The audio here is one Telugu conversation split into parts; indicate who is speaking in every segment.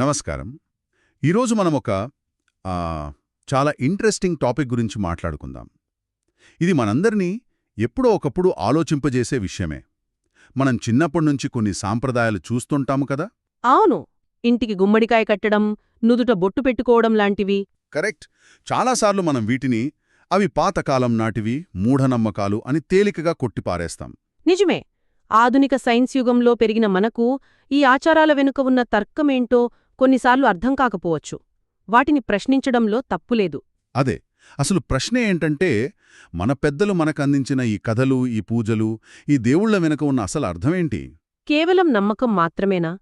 Speaker 1: నమస్కారం. ఈరోజు మనం ఒక చాలా ఇంట్రెస్టింగ్ టాపిక్ గురించి మాట్లాడుకుందాం. ఇది మనందరినీ ఎప్పుడో ఒకప్పుడు ఆలోచింపజేసే విషయమే. మనం చిన్నప్పటి నుంచి కొన్ని సాంప్రదాయాలు చూస్తుంటాము కదా?
Speaker 2: అవును. ఇంటికి గుమ్మడికాయ కట్టడం నుదుట బొట్టు పెట్టుకోవడం లాంటివి.
Speaker 1: కరెక్ట్. చాలాసార్లు మనం వీటిని అవి పాతకాలం నాటివి మూఢనమ్మకాలు అని తేలికగా కొట్టిపారేస్తాం.
Speaker 2: నిజమే. ఆధునిక సైన్స్ యుగంలో పెరిగిన మనకు ఈ ఆచారాల వెనుక ఉన్న తర్కమేంటో కొన్నిసార్లు అర్థం కాకపోవచ్చు. వాటిని ప్రశ్నించడంలో తప్పులేదు
Speaker 1: అదే అసలు ప్రశ్న ఏంటంటే మన పెద్దలు మనకందించిన ఈ కథలు ఈ పూజలు ఈ దేవుళ్ళ వెనుక ఉన్న అసలు అర్థమేంటి
Speaker 2: కేవలం నమ్మకం మాత్రమేనా?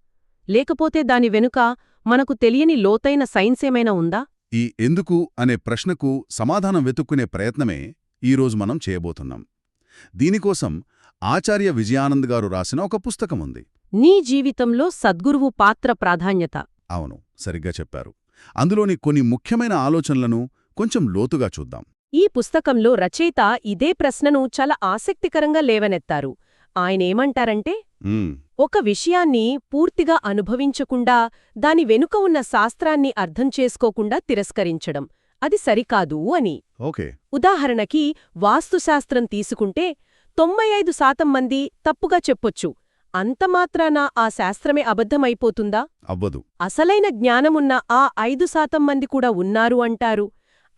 Speaker 2: లేకపోతే దాని వెనుక మనకు తెలియని లోతైన సైన్సేమైనా ఉందా?
Speaker 1: ఈ ఎందుకు అనే ప్రశ్నకు సమాధానం వెతుక్కునే ప్రయత్నమే ఈరోజు మనం చేయబోతున్నాం. దీనికోసం ఆచార్య విజయానంద్ గారు రాసిన ఒక పుస్తకం ఉంది.
Speaker 2: నీ జీవితంలో సద్గురువు పాత్ర ప్రాధాన్యత.
Speaker 1: అవును సరిగ్గా చెప్పారు. అందులోని కొన్ని ముఖ్యమైన ఆలోచనలను కొంచెం లోతుగా చూద్దాం.
Speaker 2: ఈ పుస్తకంలో రచయిత ఇదే ప్రశ్నను చాలా ఆసక్తికరంగా లేవనెత్తారు. ఆయనేమంటారంటే ఒక విషయాన్ని పూర్తిగా అనుభవించకుండా దాని వెనుక ఉన్న శాస్త్రాన్ని అర్థం చేసుకోకుండా తిరస్కరించడం. అది సరికాదు అని.
Speaker 1: ఓకే.
Speaker 2: ఉదాహరణకి వాస్తుశాస్త్రం తీసుకుంటే తొంభై ఐదు శాతం మంది తప్పుగా చెప్పొచ్చు. అంతమాత్రాన ఆ శాస్త్రమే అబద్ధమైపోతుందా?
Speaker 1: అవ్వదు.
Speaker 2: అసలైన జ్ఞానమున్న ఆ ఐదు శాతం మంది కూడా ఉన్నారు అంటారు.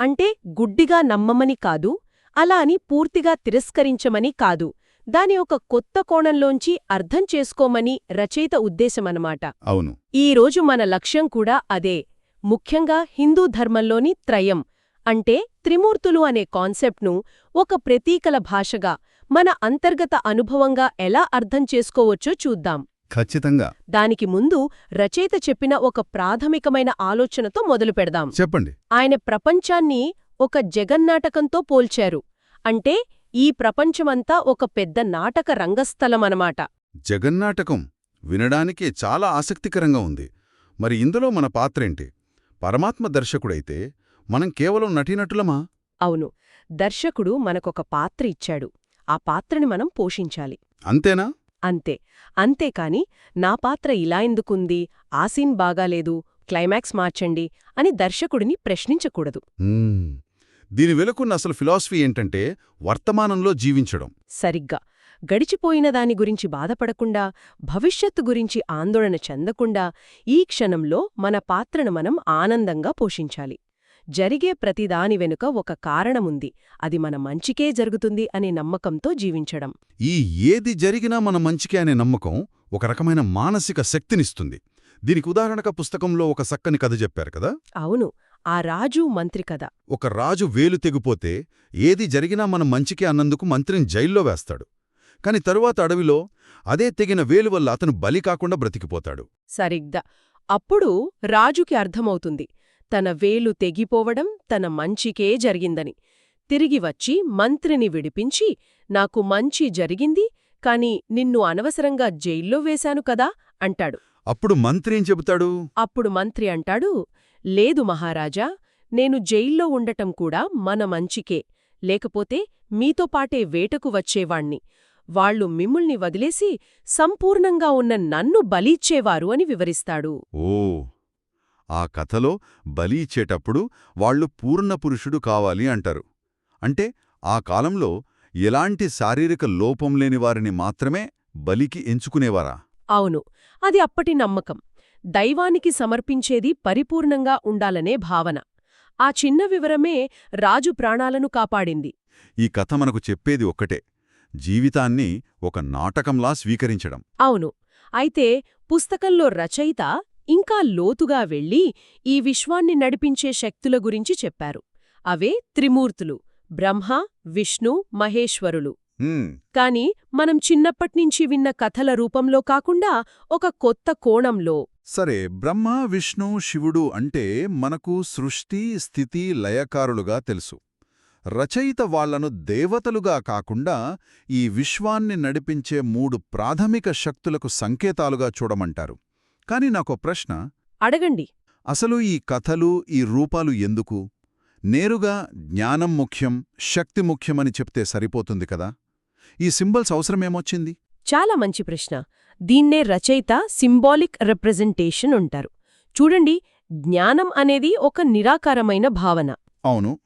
Speaker 2: అంటే గుడ్డిగా నమ్మమని కాదు అలా అని పూర్తిగా తిరస్కరించమని కాదు. దాని ఒక కొత్త కోణంలోంచి అర్థం చేసుకోమని రచయిత ఉద్దేశమనమాట
Speaker 1: అవును.
Speaker 2: ఈరోజు మన లక్ష్యం కూడా అదే. ముఖ్యంగా హిందూ ధర్మంలోని త్రయం. అంటే త్రిమూర్తులు అనే కాన్సెప్ట్ను ఒక ప్రతీకల భాషగా మన అంతర్గత అనుభవంగా ఎలా అర్థం చేసుకోవచ్చో చూద్దాం.
Speaker 1: ఖచ్చితంగా.
Speaker 2: దానికి ముందు రచయిత చెప్పిన ఒక ప్రాథమికమైన ఆలోచనతో మొదలుపెడదాం
Speaker 1: చెప్పండి.
Speaker 2: ఆయన ప్రపంచాన్ని ఒక జగన్నాటకంతో పోల్చారు. అంటే ఈ ప్రపంచమంతా ఒక పెద్ద నాటక రంగస్థలమనమాట.
Speaker 1: జగన్నాటకం వినడానికే చాలా ఆసక్తికరంగా ఉంది. మరి ఇందులో మన పాత్రేంటి పరమాత్మ దర్శకుడైతే మనం కేవలం నటీనటులమా?
Speaker 2: అవును. దర్శకుడు మనకొక పాత్ర ఇచ్చాడు. ఆ పాత్రని మనం పోషించాలి.
Speaker 1: అంతేనా?
Speaker 2: అంతే. అంతేకాని నా పాత్ర ఇలా ఎందుకుంది? ఆ సీన్ బాగాలేదు. క్లైమాక్స్ మార్చండి అని దర్శకుడిని ప్రశ్నించకూడదు.
Speaker 1: దీని వెలుకున్న అసలు ఫిలాసఫీ ఏంటంటే వర్తమానంలో జీవించడం.
Speaker 2: సరిగ్గా. గడిచిపోయిన దాని గురించి బాధపడకుండా భవిష్యత్తు గురించి ఆందోళన చెందకుండా ఈ క్షణంలో మన పాత్రను మనం ఆనందంగా పోషించాలి. జరిగే ప్రతిదాని వెనుక ఒక కారణముంది. అది మన మంచికే జరుగుతుంది అనే నమ్మకంతో జీవించడం.
Speaker 1: ఈ ఏది జరిగినా మన మంచికే అనే నమ్మకం ఒక రకమైన మానసిక శక్తినిస్తుంది. దీనికి ఉదాహరణగా పుస్తకంలో ఒక సక్కని కథ చెప్పారు కదా?
Speaker 2: అవును. ఆ రాజు మంత్రి కథ.
Speaker 1: ఒక రాజు వేలు తెగిపోతే ఏది జరిగినా మన మంచికే అన్నందుకు మంత్రిని జైల్లో వేస్తాడు. కాని తరువాత అడవిలో అదే తెగిన వేలు వల్ల అతను బలి కాకుండా బ్రతికిపోతాడు.
Speaker 2: సరిగ్గా. అప్పుడు రాజుకి అర్థమవుతుంది. తన వేలు తెగిపోవడం తన మంచికే జరిగిందని. తిరిగి వచ్చి మంత్రిని విడిపించి నాకు మంచి జరిగింది కాని నిన్ను అనవసరంగా జైల్లో వేశాను కదా అంటాడు.
Speaker 1: అప్పుడు మంత్రి ఏం చెబుతాడు?
Speaker 2: అప్పుడు మంత్రి అంటాడు లేదు మహారాజా నేను జైల్లో ఉండటం కూడా మన మంచికే. లేకపోతే మీతో పాటే వేటకు వచ్చేవాణ్ణి. వాళ్ళు మిమ్ముల్ని వదిలేసి సంపూర్ణంగా ఉన్న నన్ను బలిచ్చేవారు అని వివరిస్తాడు.
Speaker 1: ఓ ఆ కథలో బలి ఇచ్చేటప్పుడు వాళ్ళు పూర్ణపురుషుడు కావాలి అంటారు. అంటే ఆ కాలంలో ఎలాంటి శారీరక లోపం లేని వారిని మాత్రమే బలికి ఎంచుకునేవారా?
Speaker 2: అవును అది అప్పటి నమ్మకం. దైవానికి సమర్పించేది పరిపూర్ణంగా ఉండాలనే భావన. ఆ చిన్న వివరమే రాజు ప్రాణాలను కాపాడింది.
Speaker 1: ఈ కథ మనకు చెప్పేది ఒక్కటే జీవితాన్ని ఒక నాటకంలా స్వీకరించడం.
Speaker 2: అవును అయితే పుస్తకంలో రచయిత ఇంకా లోతుగా వెళ్ళి ఈ విశ్వాన్ని నడిపించే శక్తుల గురించి చెప్పారు. అవే త్రిమూర్తులు బ్రహ్మ విష్ణు మహేశ్వరులు. కాని మనం చిన్నప్పట్నుంచి విన్న కథల రూపంలో కాకుండా ఒక కొత్త కోణంలో.
Speaker 1: సరే బ్రహ్మ విష్ణు శివుడు అంటే మనకు సృష్టి స్థితి లయకారులుగా తెలుసు. రచయిత వాళ్ళను దేవతలుగా కాకుండా ఈ విశ్వాన్ని నడిపించే మూడు ప్రాథమిక శక్తులకు సంకేతాలుగా చూడమంటారు. కాని నాకో ప్రశ్న.
Speaker 2: అడగండి.
Speaker 1: అసలు ఈ కథలు ఈ రూపాలు ఎందుకు? నేరుగా జ్ఞానం ముఖ్యం శక్తి ముఖ్యమని చెప్తే సరిపోతుంది కదా? ఈ సింబల్స్ అవసరమేమొచ్చింది?
Speaker 2: చాలా మంచి ప్రశ్న. దీన్నే రచయిత సింబాలిక్ రిప్రజెంటేషన్ ఉంటారు చూడండి జ్ఞానం అనేది ఒక నిరాకారమైన భావన.
Speaker 3: అవును.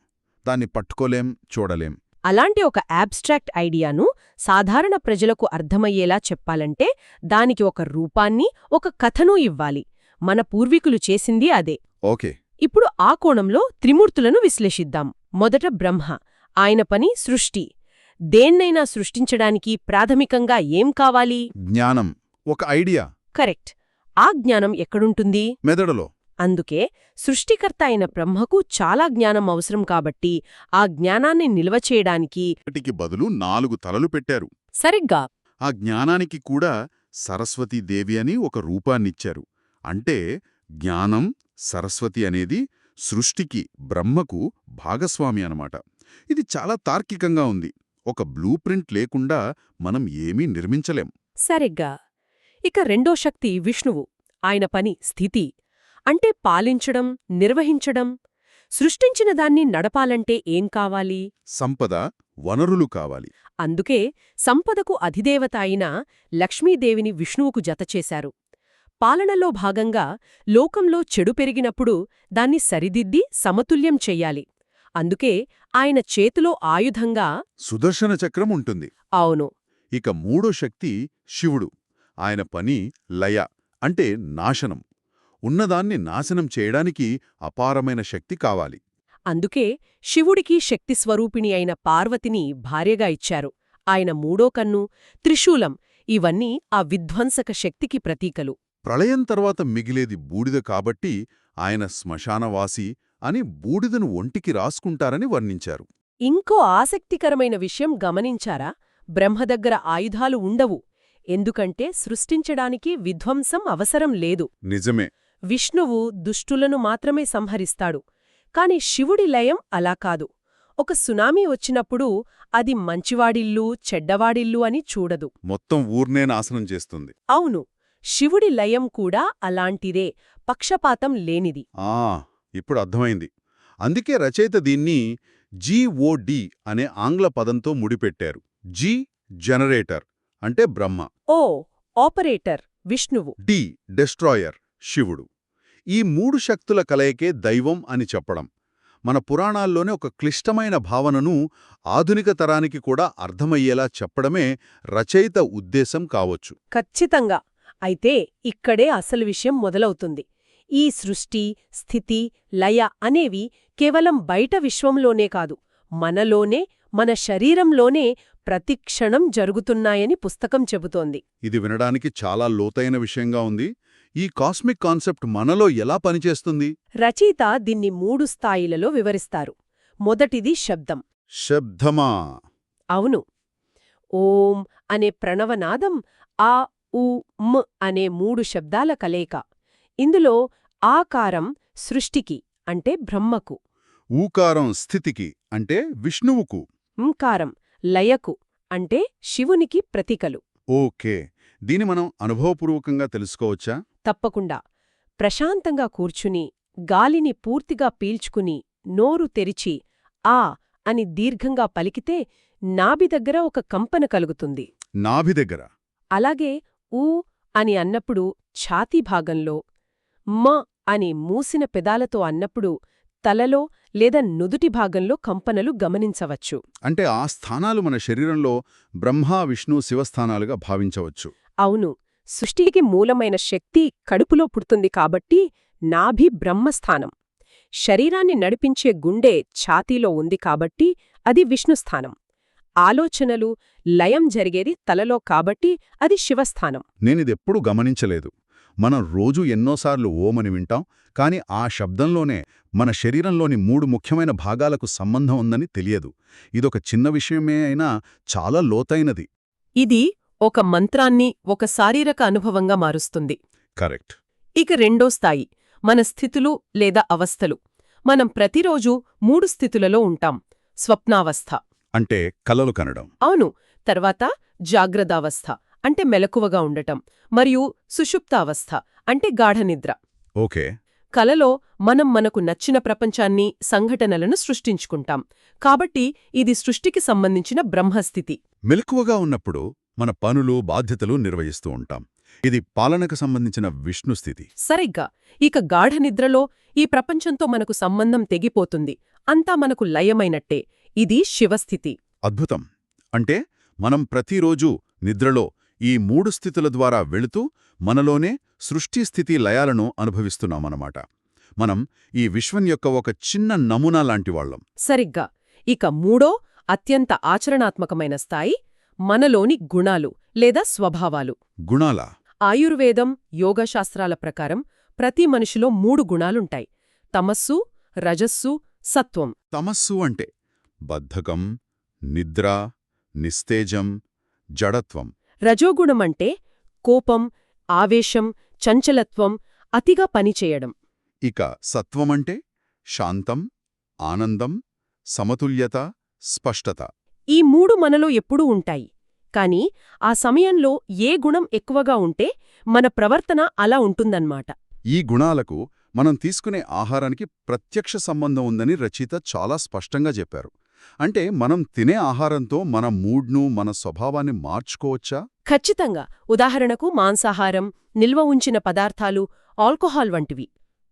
Speaker 3: దాన్ని పట్టుకోలేం చూడలేం.
Speaker 2: అలాంటి ఒక అబ్స్ట్రాక్ట్ ఐడియాను సాధారణ ప్రజలకు అర్థమయ్యేలా చెప్పాలంటే దానికి ఒక రూపాన్ని ఒక కథను ఇవ్వాలి. మన పూర్వీకులు చేసింది అదే.
Speaker 3: ఓకే.
Speaker 2: ఇప్పుడు ఆ కోణంలో త్రిమూర్తులను విశ్లేషిద్దాం. మొదట బ్రహ్మ ఆయన పని సృష్టి. దేన్నైనా సృష్టించడానికి ప్రాథమికంగా ఏం కావాలి?
Speaker 3: జ్ఞానం ఒక ఐడియా.
Speaker 2: కరెక్ట్. ఆ జ్ఞానం ఎక్కడుంటుంది?
Speaker 3: మెదడులో.
Speaker 2: అందుకే సృష్టికర్త అయిన బ్రహ్మకు చాలా జ్ఞానం అవసరం కాబట్టి ఆ జ్ఞానాన్ని నిల్వ చేయడానికి
Speaker 1: బదులు నాలుగు తలలు పెట్టారు.
Speaker 2: సరిగ్గా.
Speaker 1: ఆ జ్ఞానానికి కూడా సరస్వతీదేవి అని ఒక రూపాన్నిచ్చారు. అంటే జ్ఞానం సరస్వతి అనేది సృష్టికి బ్రహ్మకు భాగస్వామి అనమాట ఇది చాలా తార్కికంగా ఉంది. ఒక బ్లూ ప్రింట్ లేకుండా మనం ఏమీ నిర్మించలేం.
Speaker 2: సరిగ్గా. ఇక రెండో శక్తి విష్ణువు. ఆయన పని స్థితి. అంటే పాలించడం నిర్వహించడం సృష్టించిన దాన్ని నడపాలంటే ఏం కావాలి?
Speaker 1: సంపద వనరులు కావాలి.
Speaker 2: అందుకే సంపదకు అధిదేవత అయిన లక్ష్మీదేవిని విష్ణువుకు జతచేశారు పాలనలో భాగంగా లోకంలో చెడు పెరిగినప్పుడు దాన్ని సరిదిద్ది సమతుల్యం చెయ్యాలి. అందుకే ఆయన చేతిలో ఆయుధంగా
Speaker 1: సుదర్శన చక్రం ఉంటుంది.
Speaker 2: అవును.
Speaker 1: ఇక మూడో శక్తి శివుడు. ఆయన పని లయ అంటే నాశనం. ఉన్నదాన్ని నాశనం చేయడానికి అపారమైన శక్తి కావాలి.
Speaker 2: అందుకే శివుడికి శక్తి స్వరూపిణి అయిన పార్వతిని భార్యగా ఇచ్చారు. ఆయన మూడో కన్ను త్రిశూలం ఇవన్నీ ఆ విధ్వంసక శక్తికి ప్రతీకలు.
Speaker 1: ప్రళయం తర్వాత మిగిలేది బూడిద కాబట్టి ఆయన శ్మశానవాసి అని బూడిదను ఒంటికి రాసుకుంటారని వర్ణించారు.
Speaker 2: ఇంకో ఆసక్తికరమైన విషయం గమనించారా? బ్రహ్మ దగ్గర ఆయుధాలు ఉండవు. ఎందుకంటే సృష్టించడానికి విధ్వంసం అవసరం లేదు.
Speaker 1: నిజమే.
Speaker 2: విష్ణువు దుష్టులను మాత్రమే సంహరిస్తాడు. కాని శివుడి లయం అలా కాదు. ఒక సునామీ వచ్చినప్పుడు అది మంచివాడిల్లు చెడ్డవాడిల్లు అని చూడదు.
Speaker 1: మొత్తం ఊర్నే నాశనం చేస్తుంది.
Speaker 2: అవును శివుడి లయం కూడా అలాంటిదే. పక్షపాతం లేనిది.
Speaker 1: ఆ ఇప్పుడు అర్థమైంది. అందుకే రచయిత దీన్ని జీఓడి అనే ఆంగ్ల పదంతో ముడిపెట్టారు. జీ జనరేటర్ అంటే బ్రహ్మ.
Speaker 2: ఓ ఆపరేటర్ విష్ణువు.
Speaker 1: డి డెస్ట్రాయర్ శివుడు. ఈ మూడు శక్తుల కలయికే దైవం అని చెప్పడం. మన పురాణాల్లోనే ఒక క్లిష్టమైన భావనను ఆధునిక తరానికి కూడా అర్థమయ్యేలా చెప్పడమే రచయిత ఉద్దేశం కావచ్చు.
Speaker 2: ఖచ్చితంగా. అయితే ఇక్కడే అసలు విషయం మొదలవుతుంది. ఈ సృష్టి స్థితి లయ అనేవి కేవలం బయట విశ్వంలోనే కాదు మనలోనే మన శరీరంలోనే ప్రతిక్షణం జరుగుతున్నాయని పుస్తకం చెబుతోంది.
Speaker 1: ఇది వినడానికి చాలా లోతైన విషయంగా ఉంది. ఈ కాస్మిక్ కాన్సెప్ట్ మనలో ఎలా పనిచేస్తుంది?
Speaker 2: రచయిత దీన్ని మూడు స్థాయిలలో వివరిస్తారు. మొదటిది శబ్దం.
Speaker 1: శబ్దమా?
Speaker 2: అవును. ఓం అనే ప్రణవనాదం ఆ ఉ మ్ అనే మూడు శబ్దాల కలయిక. ఇందులో ఆకారం సృష్టికి అంటే బ్రహ్మకు.
Speaker 1: ఊకారం స్థితికి అంటే విష్ణువుకు. ంకారం
Speaker 2: లయకు అంటే శివునికి ప్రతీకలు.
Speaker 1: ఓకే. దీని మనం అనుభవపూర్వకంగా తెలుసుకోవచ్చా?
Speaker 2: తప్పకుండా. ప్రశాంతంగా కూర్చుని గాలిని పూర్తిగా పీల్చుకుని నోరు తెరిచి ఆ అని దీర్ఘంగా పలికితే నాభి దగ్గర ఒక కంపన కలుగుతుంది.
Speaker 1: నాభి దగ్గర?
Speaker 2: అలాగే ఊ అని అన్నప్పుడు ఛాతీ భాగంలో మ అని మూసిన పెదాలతో అన్నప్పుడు తలలో లేదా నుదుటి భాగంలో కంపనలు గమనించవచ్చు.
Speaker 1: అంటే ఆ స్థానాలు మన శరీరంలో బ్రహ్మ విష్ణు శివస్థానాలుగా భావించవచ్చు.
Speaker 2: అవును. సృష్టికి మూలమైన శక్తి కడుపులో పుడుతుంది కాబట్టి నాభి బ్రహ్మస్థానం. శరీరాన్ని నడిపించే గుండె ఛాతీలో ఉంది కాబట్టి అది విష్ణుస్థానం. ఆలోచనలు లయం జరిగేది తలలో కాబట్టి అది శివస్థానం.
Speaker 1: నేనిదెప్పుడూ గమనించలేదు. మనం రోజూ ఎన్నోసార్లు ఓమని వింటాం కాని ఆ శబ్దంలోనే మన శరీరంలోని మూడు ముఖ్యమైన భాగాలకు సంబంధం ఉందని తెలియదు. ఇదొక చిన్న విషయమే అయినా చాలా లోతైనది.
Speaker 2: ఇది ఒక మంత్రాన్ని ఒక శారీరక అనుభవంగా మారుస్తుంది.
Speaker 1: కరెక్ట్.
Speaker 2: ఇక రెండో స్థాయి మన స్థితులు లేదా అవస్థలు. మనం ప్రతిరోజూ మూడు స్థితులలో ఉంటాం స్వప్నావస్థ.
Speaker 1: అంటే కలలు కనడం.
Speaker 2: అవును తర్వాత జాగ్రత్తావస్థ అంటే మెలకువగా ఉండటం మరియు సుషుప్తావస్థ అంటే గాఢనిద్ర
Speaker 1: ఓకే.
Speaker 2: కలలో మనం మనకు నచ్చిన ప్రపంచాన్ని సంఘటనలను సృష్టించుకుంటాం. కాబట్టి ఇది సృష్టికి సంబంధించిన బ్రహ్మస్థితి.
Speaker 1: మెలకువగా ఉన్నప్పుడు మన పనులు బాధ్యతలు నిర్వహిస్తూ ఉంటాం. ఇది పాలనకు సంబంధించిన విష్ణు స్థితి.
Speaker 2: సరిగ్గా. ఇక గాఢ నిద్రలో ఈ ప్రపంచంతో మనకు సంబంధం తెగిపోతుంది. అంతా మనకు లయమైనట్టే. ఇది శివస్థితి.
Speaker 1: అద్భుతం. అంటే మనం ప్రతిరోజూ నిద్రలో ఈ మూడు స్థితుల ద్వారా వెళుతూ మనలోనే సృష్టి స్థితి లయాలను అనుభవిస్తున్నామన్నమాట. మనం ఈ విశ్వం యొక్క ఒక చిన్న నమూనా లాంటివాళ్ళం
Speaker 2: సరిగ్గా. ఇక మూడో అత్యంత ఆచరణాత్మకమైన స్థాయి మనలోని గుణాలు లేదా స్వభావాలు.
Speaker 1: గుణాల?
Speaker 2: ఆయుర్వేదం యోగశాస్త్రాల ప్రకారం ప్రతి మనిషిలో మూడు గుణాలుంటాయి. తమస్సు రజస్సు సత్వం.
Speaker 1: తమస్సు అంటే బద్ధకం నిద్ర నిస్తేజం జడత్వం.
Speaker 2: రజోగుణమంటే కోపం ఆవేశం చంచలత్వం అతిగా పనిచేయడం
Speaker 1: ఇక సత్వమంటే శాంతం ఆనందం సమతుల్యత స్పష్టత.
Speaker 2: ఈ మూడు మనలో ఎప్పుడూ ఉంటాయి. కాని ఆ సమయంలో ఏ గుణం ఎక్కువగా ఉంటే మన ప్రవర్తన అలా ఉంటుందన్నమాట.
Speaker 1: ఈ గుణాలకు మనం తీసుకునే ఆహారానికి ప్రత్యక్ష సంబంధం ఉందని రచయిత చాలా స్పష్టంగా చెప్పారు. అంటే మనం తినే ఆహారంతో మన మూడ్ను మన స్వభావాన్ని మార్చుకోవచ్చా?
Speaker 2: ఖచ్చితంగా. ఉదాహరణకు మాంసాహారం నిల్వ ఉంచిన పదార్థాలు ఆల్కహాల్ వంటివి.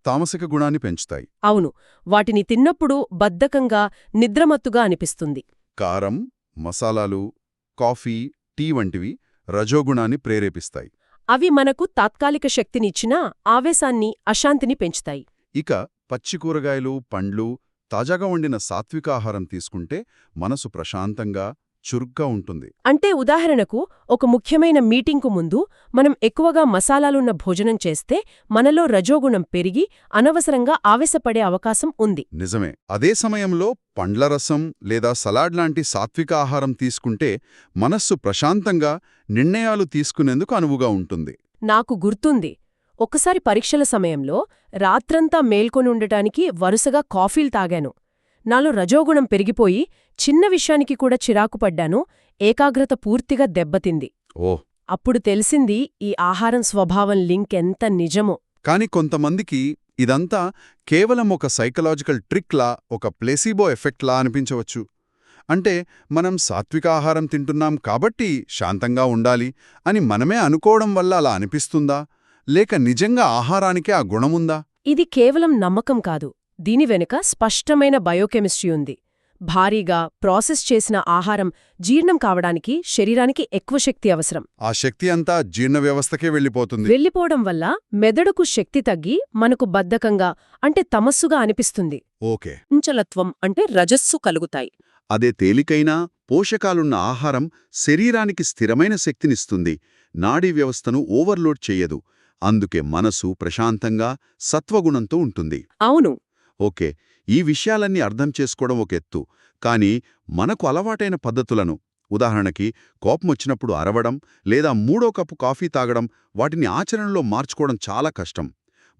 Speaker 1: తామసిక గుణాన్ని పెంచుతాయి.
Speaker 2: అవును. వాటిని తిన్నప్పుడు బద్ధకంగా నిద్రమత్తుగా అనిపిస్తుంది.
Speaker 1: కారం మసాలాలు కాఫీ టీ వంటివి రజోగుణాన్ని ప్రేరేపిస్తాయి.
Speaker 2: అవి మనకు తాత్కాలిక శక్తినిచ్చినా ఆవేశాన్ని అశాంతిని పెంచుతాయి.
Speaker 1: ఇక పచ్చి కూరగాయలు పండ్లు తాజాగా వండిన సాత్విక ఆహారం తీసుకుంటే మనసు ప్రశాంతంగా చురుగ్గా ఉంటుంది.
Speaker 2: అంటే ఉదాహరణకు ఒక ముఖ్యమైన మీటింగ్కు ముందు మనం ఎక్కువగా మసాలాలున్న భోజనం చేస్తే మనలో రజోగుణం పెరిగి అనవసరంగా ఆవేశపడే అవకాశం ఉంది.
Speaker 1: నిజమే. అదే సమయంలో పండ్ల రసం లేదా సలాడ్ లాంటి సాత్విక ఆహారం తీసుకుంటే మనస్సు ప్రశాంతంగా నిర్ణయాలు తీసుకునేందుకు అనువుగా ఉంటుంది.
Speaker 2: నాకు గుర్తుంది. ఒకసారి పరీక్షల సమయంలో రాత్రంతా మేల్కొని ఉండటానికి వరుసగా కాఫీలు తాగాను. నాలో రజోగుణం పెరిగిపోయి చిన్న విషయానికి కూడా చిరాకు పడ్డాను. ఏకాగ్రత పూర్తిగా దెబ్బతింది.
Speaker 1: ఓ.
Speaker 2: అప్పుడు తెలిసింది ఈ ఆహారం స్వభావం లింక్ ఎంత నిజమో.
Speaker 1: కాని కొంతమందికి ఇదంతా కేవలం ఒక సైకలాజికల్ ట్రిక్లా ఒక ప్లేసిబో ఎఫెక్ట్లా అనిపించవచ్చు. అంటే మనం సాత్విక ఆహారం తింటున్నాం కాబట్టి శాంతంగా ఉండాలి అని మనమే అనుకోవడం వల్ల అలా అనిపిస్తుందా? లేక నిజంగా ఆహారానికే ఆ గుణముందా?
Speaker 2: ఇది కేవలం నమ్మకం కాదు. దీని వెనుక స్పష్టమైన బయోకెమిస్ట్రీ ఉంది. భారీగా ప్రాసెస్ చేసిన ఆహారం జీర్ణం కావడానికి శరీరానికి ఎక్కువ శక్తి అవసరం.
Speaker 1: ఆ శక్తి అంతా జీర్ణ వ్యవస్థకే వెళ్ళిపోతుంది.
Speaker 2: వెళ్ళిపోవడం వల్ల మెదడుకు శక్తి తగ్గి మనకు బద్ధకంగా అంటే తమస్సుగా అనిపిస్తుంది.
Speaker 1: ఓకే.
Speaker 2: కుంచలత్వం అంటే రజస్సు కలుగుతాయి.
Speaker 4: అదే తేలికైన పోషకాలున్న ఆహారం శరీరానికి స్థిరమైన శక్తినిస్తుంది. నాడీ వ్యవస్థను ఓవర్లోడ్ చెయ్యదు అందుకే మనసు ప్రశాంతంగా సత్వగుణంతో ఉంటుంది.
Speaker 2: అవును.
Speaker 4: ఓకే ఈ విషయాలన్నీ అర్థం చేసుకోవడం ఒక ఎత్తు. కానీ మనకు అలవాటైన పద్ధతులను ఉదాహరణకి కోపమొచ్చినప్పుడు అరవడం లేదా మూడో కప్పు కాఫీ తాగడం వాటిని ఆచరణలో మార్చుకోవడం చాలా కష్టం.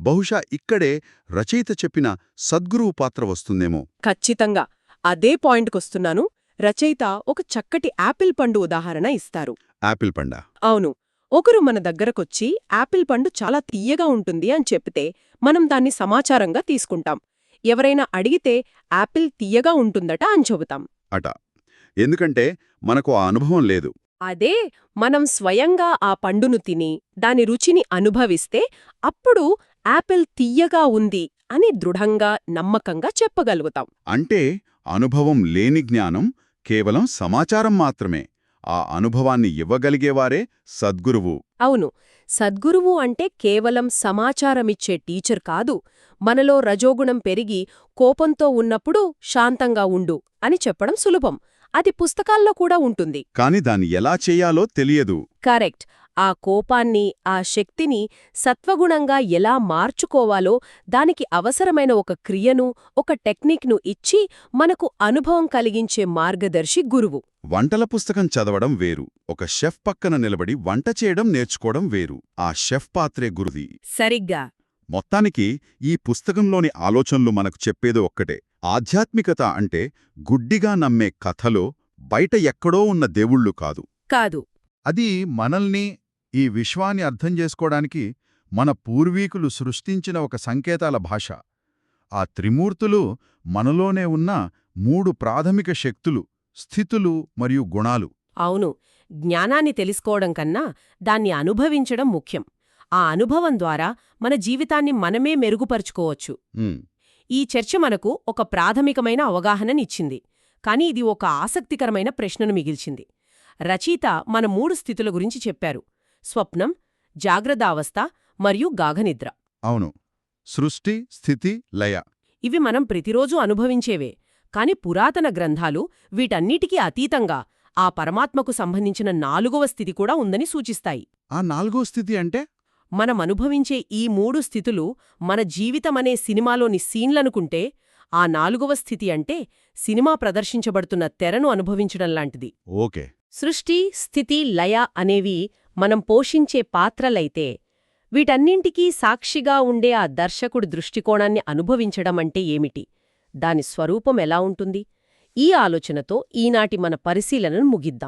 Speaker 4: బహుశా ఇక్కడే రచయిత చెప్పిన సద్గురువు పాత్ర వస్తుందేమో.
Speaker 2: ఖచ్చితంగా. అదే పాయింట్కొస్తున్నాను. రచయిత ఒక చక్కటి యాపిల్ పండు ఉదాహరణ ఇస్తారు.
Speaker 4: యాపిల్ పండ?
Speaker 2: అవును. ఒకరు మన దగ్గరకొచ్చి యాపిల్ పండు చాలా తీయగా ఉంటుంది అని చెప్తే మనం దాన్ని సమాచారంగా తీసుకుంటాం. ఎవరైనా అడిగితే యాపిల్ తీయగా ఉంటుందట అని చెబుతాం.
Speaker 4: అట. ఎందుకంటే మనకు ఆ అనుభవం లేదు.
Speaker 2: అదే మనం స్వయంగా ఆ పండును తిని దాని రుచిని అనుభవిస్తే అప్పుడు యాపిల్ తీయగా ఉంది అని దృఢంగా నమ్మకంగా చెప్పగలుగుతాం.
Speaker 4: అంటే అనుభవం లేని జ్ఞానం కేవలం సమాచారం మాత్రమే. ఆ అనుభవాన్ని ఇవ్వగలిగేవారే సద్గురువు.
Speaker 2: అవును. సద్గురువు అంటే కేవలం సమాచారమిచ్చే టీచర్ కాదు మనలో రజోగుణం పెరిగి కోపంతో ఉన్నప్పుడు శాంతంగా ఉండు అని చెప్పడం సులభం. అది పుస్తకాల్లో కూడా ఉంటుంది.
Speaker 4: కాని దాన్ని ఎలా చెయ్యాలో తెలియదు.
Speaker 2: కరెక్ట్. ఆ కోపాన్ని ఆ శక్తిని సత్వగుణంగా ఎలా మార్చుకోవాలో దానికి అవసరమైన ఒక క్రియను ఒక టెక్నిక్ను ఇచ్చి మనకు అనుభవం కలిగించే మార్గదర్శి గురువు.
Speaker 4: వంటల పుస్తకం చదవడం వేరు. ఒక షెఫ్ పక్కన నిలబడి వంట చేయడం నేర్చుకోవడం వేరు. ఆ షెఫ్ పాత్రే గురుది.
Speaker 2: సరిగ్గా.
Speaker 4: మొత్తానికి ఈ పుస్తకంలోని ఆలోచనలు మనకు చెప్పేది ఒక్కటే. ఆధ్యాత్మికత అంటే గుడ్డిగా నమ్మే కథలో బయట ఎక్కడో ఉన్న దేవుళ్ళు కాదు.
Speaker 2: కాదు.
Speaker 1: అది మనల్ని ఈ విశ్వాన్ని అర్థం చేసుకోవడానికి మన పూర్వీకులు సృష్టించిన ఒక సంకేతాల భాష. ఆ త్రిమూర్తులు మనలోనే ఉన్న మూడు ప్రాథమిక శక్తులు. స్థితులు మరియు గుణాలు.
Speaker 2: అవును జ్ఞానాన్ని తెలుసుకోవడం కన్నా దాన్ని అనుభవించడం ముఖ్యం. ఆ అనుభవం ద్వారా మన జీవితాన్ని మనమే మెరుగుపరుచుకోవచ్చు. ఈ చర్చ మనకు ఒక ప్రాథమికమైన అవగాహననిచ్చింది కాని ఇది ఒక ఆసక్తికరమైన ప్రశ్నను మిగిల్చింది. రచయిత మన మూడు స్థితుల గురించి చెప్పారు స్వప్నం జాగ్రత్తావస్థ మరియు గాఘనిద్ర.
Speaker 1: అవును సృష్టి స్థితి లయ.
Speaker 2: ఇవి మనం ప్రతిరోజూ అనుభవించేవే కాని పురాతన గ్రంథాలు వీటన్నిటికీ అతీతంగా ఆ పరమాత్మకు సంబంధించిన నాలుగవ స్థితి కూడా ఉందని సూచిస్తాయి.
Speaker 1: ఆ నాలుగో స్థితి అంటే?
Speaker 2: మనం అనుభవించే ఈ మూడు స్థితులు మన జీవితమనే సినిమాలోని సీన్లనుకుంటే ఆ నాలుగవ స్థితి అంటే సినిమా ప్రదర్శించబడుతున్న తెరను అనుభవించడం లాంటిది.
Speaker 1: ఓకే.
Speaker 2: సృష్టి స్థితి లయ అనేవి మనం పోషించే పాత్రలైతే వీటన్నింటికీ సాక్షిగా ఉండే ఆ దర్శకుడి దృష్టికోణాన్ని అనుభవించడం అంటే ఏమిటి? దాని స్వరూపం ఎలా ఉంటుంది? ఈ ఆలోచనతో ఈనాటి మన పరిశీలనను ముగిద్దాం.